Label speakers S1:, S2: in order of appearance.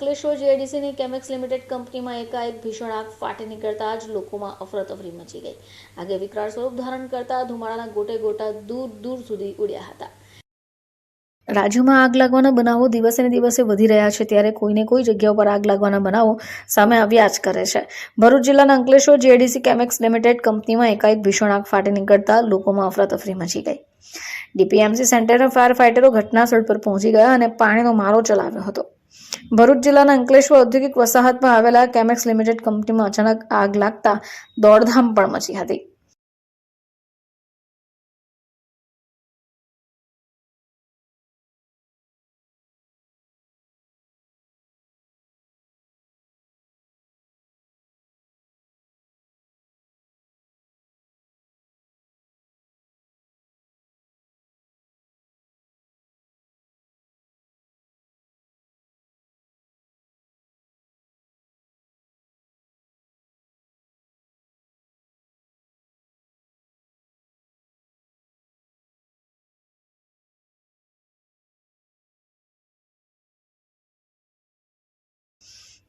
S1: Ankleshwar જીઆઈડીસીની Chemex limited કંપનીમાં એકાએક ભીષણ આગ ફાટી નીકળતા જ લોકોમાં અફરાતફરી મચી ગઈ. આગે વિકરાળ સ્વરૂપ ધારણ કરતા ધુમાડાના ગોટે ગોટા દૂર દૂર સુધી ઉડ્યા હતા. રાજ્યમાં આગ લાગવાના બનાવો દિવસે ને દિવસે વધી રહ્યા છે ત્યારે કોઈને કોઈ જગ્યા પર આગ લાગવાના બનાવો સામે આવ્યા જ કરે છે. ભરૂચ જિલ્લાના અંકલેશ્વર જીઆઈડીસી કેમેક્સ લિમિટેડ કંપનીમાં એકાએક ભીષણ આગ ફાટી નીકળતા લોકોમાં અફરાતફરી મચી ગઈ. ડીપીએમસી સેન્ટરના ફાયર ફાઇટરો ઘટના સ્થળ પર પહોંચી ગયા અને પાણીનો મારો ચલાવ્યો હતો. ભરૂચ જિલ્લાના અંકલેશ્વર ઔદ્યોગિક વસાહતમાં આવેલા કેમેક્સ લિમિટેડ કંપનીમાં અચાનક આગ લાગતા દોડધામ પણ મચી હતી.